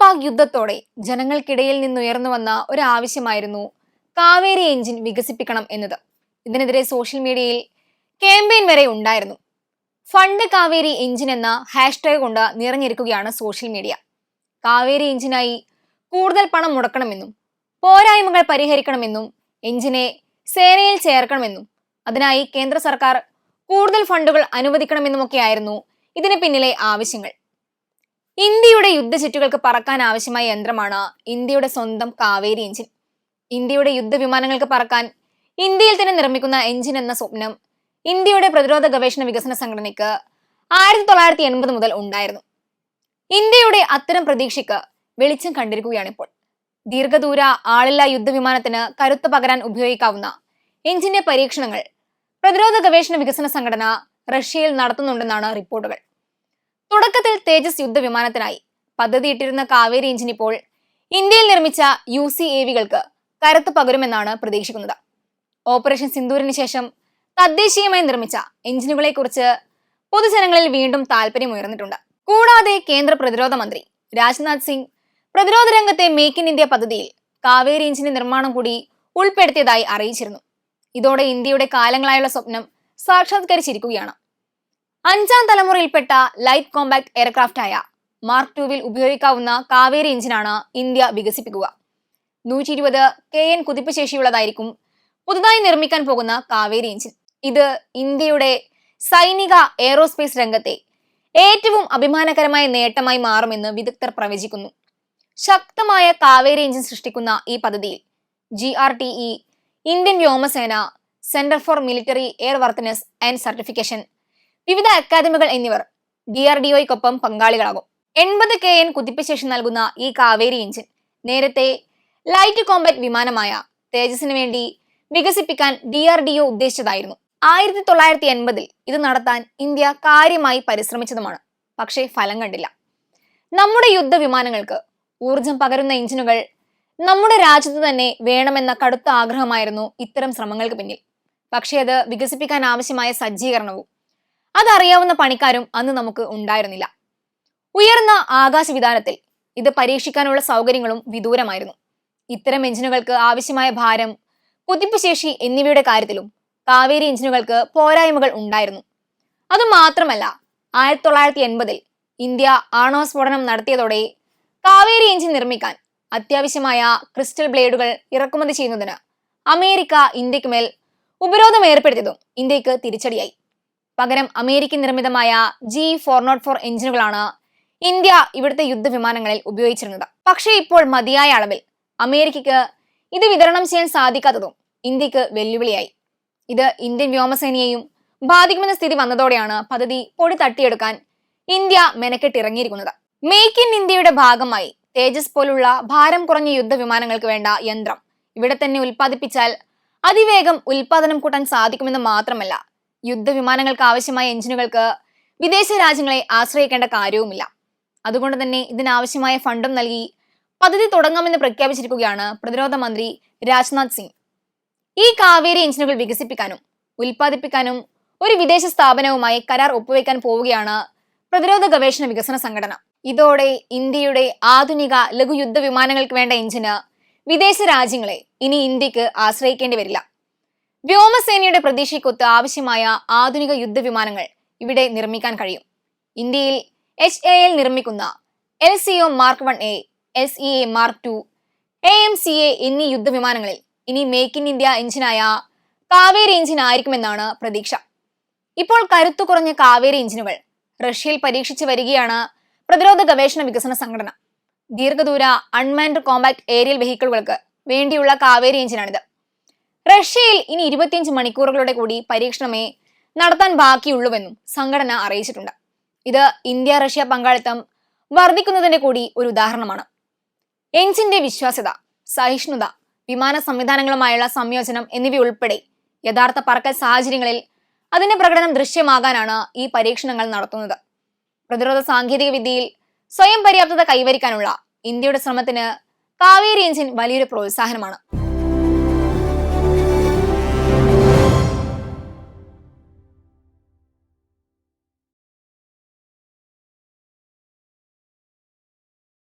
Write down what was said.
പാക് യുദ്ധത്തോടെ ജനങ്ങൾക്കിടയിൽ നിന്നുയർന്നു വന്ന ഒരു ആവശ്യമായിരുന്നു കാവേരി എഞ്ചിൻ വികസിപ്പിക്കണം എന്നത്. ഇതിനെതിരെ സോഷ്യൽ മീഡിയയിൽ ക്യാമ്പയിൻ വരെ ഉണ്ടായിരുന്നു. ഫണ്ട് കാവേരി എഞ്ചിൻ എന്ന ഹാഷ്ടാഗ് കൊണ്ട് നിറഞ്ഞിരിക്കുകയാണ് സോഷ്യൽ മീഡിയ കാവേരി എഞ്ചിനായി കൂടുതൽ പണം മുടക്കണമെന്നും പോരായ്മകൾ പരിഹരിക്കണമെന്നും എഞ്ചിനെ സേനയിൽ ചേർക്കണമെന്നും അതിനായി കേന്ദ്ര സർക്കാർ കൂടുതൽ ഫണ്ടുകൾ അനുവദിക്കണമെന്നുമൊക്കെയായിരുന്നു ഇതിന് പിന്നിലെ ആവശ്യങ്ങൾ. ഇന്ത്യയുടെ യുദ്ധജെറ്റുകൾക്ക് പറക്കാൻ ആവശ്യമായ യന്ത്രമാണ് ഇന്ത്യയുടെ സ്വന്തം കാവേരി എഞ്ചിൻ. ഇന്ത്യയുടെ യുദ്ധവിമാനങ്ങൾക്ക് പറക്കാൻ ഇന്ത്യയിൽ തന്നെ നിർമ്മിക്കുന്ന എഞ്ചിൻ എന്ന സ്വപ്നം ഇന്ത്യയുടെ പ്രതിരോധ ഗവേഷണ വികസന സംഘടനയ്ക്ക് ആയിരത്തി തൊള്ളായിരത്തി എൺപത് മുതൽ ഉണ്ടായിരുന്നു. ഇന്ത്യയുടെ അത്തരം പ്രതീക്ഷയ്ക്ക് വെളിച്ചം കണ്ടിരിക്കുകയാണിപ്പോൾ. ദീർഘദൂര ആളില്ലാ യുദ്ധവിമാനത്തിന് കരുത്തു പകരാൻ ഉപയോഗിക്കാവുന്ന എഞ്ചിന്റെ പരീക്ഷണങ്ങൾ പ്രതിരോധ ഗവേഷണ വികസന സംഘടന റഷ്യയിൽ നടത്തുന്നുണ്ടെന്നാണ് റിപ്പോർട്ടുകൾ. തുടക്കത്തിൽ തേജസ് യുദ്ധവിമാനത്തിനായി പദ്ധതിയിട്ടിരുന്ന കാവേരി എഞ്ചിൻ ഇപ്പോൾ ഇന്ത്യയിൽ നിർമ്മിച്ച യു സി എ വികൾക്ക് കരുത്ത് പകരുമെന്നാണ് പ്രതീക്ഷിക്കുന്നത്. ഓപ്പറേഷൻ സിന്ദൂരിന് ശേഷം തദ്ദേശീയമായി നിർമ്മിച്ച എഞ്ചിനുകളെ കുറിച്ച് പൊതുജനങ്ങളിൽ വീണ്ടും താല്പര്യം ഉയർന്നിട്ടുണ്ട്. കൂടാതെ കേന്ദ്ര പ്രതിരോധ മന്ത്രി രാജ്നാഥ് സിംഗ് പ്രതിരോധ രംഗത്തെ മേക്ക് ഇൻ ഇന്ത്യ പദ്ധതിയിൽ കാവേരി എഞ്ചിന്റെ നിർമ്മാണം കൂടി ഉൾപ്പെടുത്തിയതായി അറിയിച്ചിരുന്നു. ഇതോടെ ഇന്ത്യയുടെ കാലങ്ങളായുള്ള സ്വപ്നം സാക്ഷാത്കരിച്ചിരിക്കുകയാണ്. അഞ്ചാം തലമുറയിൽപ്പെട്ട ലൈറ്റ് കോമ്പാക്ട് ആയ മാർക്ക് ടുവിൽ ഉപയോഗിക്കാവുന്ന കാവേരി എഞ്ചിനാണ് ഇന്ത്യ വികസിപ്പിക്കുക. നൂറ്റി ഇരുപത് കെ എൻ കുതിപ്പ് ശേഷിയുള്ളതായിരിക്കും പുതുതായി നിർമ്മിക്കാൻ പോകുന്ന കാവേരി എഞ്ചിൻ. ഇത് ഇന്ത്യയുടെ സൈനിക എയറോസ്പേസ് രംഗത്തെ ഏറ്റവും അഭിമാനകരമായ നേട്ടമായി മാറുമെന്ന് വിദഗ്ധർ പ്രവചിക്കുന്നു. ശക്തമായ കാവേരി എഞ്ചിൻ സൃഷ്ടിക്കുന്ന ഈ പദ്ധതിയിൽ G R T E Indian വ്യോമസേന centre for military air worthiness and certification വിവിധ അക്കാദമികൾ എന്നിവർ ഡി ആർ ഡി ഒയ്ക്കൊപ്പം പങ്കാളികളാകും. എൺപത് കെ എൻ കുതിപ്പശേഷി നൽകുന്ന ഈ കാവേരി എഞ്ചിൻ നേരത്തെ ലൈറ്റ് കോംബാറ്റ് വിമാനമായ തേജസിന് വേണ്ടി വികസിപ്പിക്കാൻ ഡി ആർ ഡി ഒ ഉദ്ദേശിച്ചതായിരുന്നു. ആയിരത്തി തൊള്ളായിരത്തി എൺപതിൽ ഇത് നടത്താൻ ഇന്ത്യ കാര്യമായി പരിശ്രമിച്ചതുമാണ്. പക്ഷേ ഫലം കണ്ടില്ല. നമ്മുടെ യുദ്ധ വിമാനങ്ങൾക്ക് ഊർജം പകരുന്ന എഞ്ചിനുകൾ നമ്മുടെ രാജ്യത്ത് തന്നെ വേണമെന്ന കടുത്ത ആഗ്രഹമായിരുന്നു ഇത്തരം ശ്രമങ്ങൾക്ക് പിന്നിൽ. പക്ഷേ അത് വികസിപ്പിക്കാൻ ആവശ്യമായ സജ്ജീകരണവും അതറിയാവുന്ന പണിക്കാരും അന്ന് നമുക്ക് ഉണ്ടായിരുന്നില്ല. ഉയർന്ന ആകാശവിധാനത്തിൽ ഇത് പരീക്ഷിക്കാനുള്ള സൗകര്യങ്ങളും വിദൂരമായിരുന്നു. ഇത്തരം എഞ്ചിനുകൾക്ക് ആവശ്യമായ ഭാരം കുതിപ്പ് ശേഷി എന്നിവയുടെ കാര്യത്തിലും കാവേരി എഞ്ചിനുകൾക്ക് പോരായ്മകൾ ഉണ്ടായിരുന്നു. അതുമാത്രമല്ല ആയിരത്തി തൊള്ളായിരത്തി എൺപതിൽ ഇന്ത്യ ആണവസ്ഫോടനം നടത്തിയതോടെ കാവേരി എഞ്ചിൻ നിർമ്മിക്കാൻ അത്യാവശ്യമായ ക്രിസ്റ്റൽ ബ്ലേഡുകൾ ഇറക്കുമതി ചെയ്യുന്നതിന് അമേരിക്ക ഇന്ത്യയ്ക്ക് മേൽ ഉപരോധം ഏർപ്പെടുത്തിയതും ഇന്ത്യയ്ക്ക് തിരിച്ചടിയായി. പകരം അമേരിക്കൻ നിർമ്മിതമായ ജി ഫോർ നോട്ട് ഫോർ എഞ്ചിനുകളാണ് ഇന്ത്യ ഇവിടുത്തെ യുദ്ധവിമാനങ്ങളിൽ ഉപയോഗിച്ചിരുന്നത്. പക്ഷേ ഇപ്പോൾ മതിയായ അളവിൽ അമേരിക്കയ്ക്ക് ഇത് വിതരണം ചെയ്യാൻ സാധിക്കാത്തതും ഇന്ത്യയ്ക്ക് വെല്ലുവിളിയായി. ഇത് ഇന്ത്യൻ വ്യോമസേനയെയും ബാധിക്കുമെന്ന സ്ഥിതി വന്നതോടെയാണ് പദ്ധതി പൊടി തട്ടിയെടുക്കാൻ ഇന്ത്യ മെനക്കെട്ടിറങ്ങിയിരിക്കുന്നത്. മേക്ക് ഇൻ ഇന്ത്യയുടെ ഭാഗമായി തേജസ് പോലുള്ള ഭാരം കുറഞ്ഞ യുദ്ധവിമാനങ്ങൾക്ക് വേണ്ട യന്ത്രം ഇവിടെ തന്നെ ഉൽപ്പാദിപ്പിച്ചാൽ അതിവേഗം ഉൽപാദനം കൂട്ടാൻ സാധിക്കുമെന്ന് മാത്രമല്ല യുദ്ധവിമാനങ്ങൾക്ക് ആവശ്യമായ എഞ്ചിനുകൾക്ക് വിദേശ രാജ്യങ്ങളെ ആശ്രയിക്കേണ്ട കാര്യവുമില്ല. അതുകൊണ്ട് തന്നെ ഇതിനാവശ്യമായ ഫണ്ടും നൽകി പദ്ധതി തുടങ്ങാമെന്ന് പ്രഖ്യാപിച്ചിരിക്കുകയാണ് പ്രതിരോധ മന്ത്രി രാജ്നാഥ് സിംഗ്. ഈ കാവേരി എഞ്ചിനുകൾ വികസിപ്പിക്കാനും ഉൽപ്പാദിപ്പിക്കാനും ഒരു വിദേശ സ്ഥാപനവുമായി കരാർ ഒപ്പുവെക്കാൻ പോവുകയാണ് പ്രതിരോധ ഗവേഷണ വികസന സംഘടന. ഇതോടെ ഇന്ത്യയുടെ ആധുനിക ലഘുയുദ്ധ വിമാനങ്ങൾക്ക് വേണ്ട എഞ്ചിന് വിദേശ രാജ്യങ്ങളെ ഇനി ഇന്ത്യയ്ക്ക് ആശ്രയിക്കേണ്ടി വരില്ല. വ്യോമസേനയുടെ പ്രതീക്ഷയ്ക്കൊത്ത് ആവശ്യമായ ആധുനിക യുദ്ധവിമാനങ്ങൾ ഇവിടെ നിർമ്മിക്കാൻ കഴിയും. ഇന്ത്യയിൽ എച്ച് എ എൽ നിർമ്മിക്കുന്ന L C O mark one A S E A mark two A M C A എന്നീ യുദ്ധവിമാനങ്ങളിൽ ഇനി മേക്ക് ഇൻ ഇന്ത്യ എഞ്ചിനായ കാവേരി എഞ്ചിൻ ആയിരിക്കുമെന്നാണ് പ്രതീക്ഷ. ഇപ്പോൾ കരുത്തു കുറഞ്ഞ കാവേരി എഞ്ചിനുകൾ റഷ്യയിൽ പരീക്ഷിച്ചു വരികയാണ് പ്രതിരോധ ഗവേഷണ വികസന സംഘടന. ദീർഘദൂര അൺമാൻഡ് കോമ്പാക്ട് ഏരിയൽ വെഹിക്കിളുകൾക്ക് വേണ്ടിയുള്ള കാവേരി എഞ്ചിനാണിത്. റഷ്യയിൽ ഇനി ഇരുപത്തിയഞ്ച് മണിക്കൂറുകളുടെ കൂടി പരീക്ഷണമേ നടത്താൻ ബാക്കിയുള്ളൂവെന്നും സംഘടന അറിയിച്ചിട്ടുണ്ട്. ഇത് ഇന്ത്യ റഷ്യ പങ്കാളിത്തം വർദ്ധിക്കുന്നതിന്റെ കൂടി ഒരു ഉദാഹരണമാണ്. എഞ്ചിന്റെ വിശ്വാസ്യത സഹിഷ്ണുത വിമാന സംവിധാനങ്ങളുമായുള്ള സംയോജനം എന്നിവയുൾപ്പെടെ യഥാർത്ഥ പറക്കൽ സാഹചര്യങ്ങളിൽ അതിന്റെ പ്രകടനം ദൃശ്യമാകാനാണ് ഈ പരീക്ഷണങ്ങൾ നടത്തുന്നത്. പ്രതിരോധ സാങ്കേതിക വിദ്യയിൽ സ്വയം പര്യാപ്തത കൈവരിക്കാനുള്ള ഇന്ത്യയുടെ ശ്രമത്തിന് കാവേരി എഞ്ചിൻ വലിയൊരു പ്രോത്സാഹനമാണ്.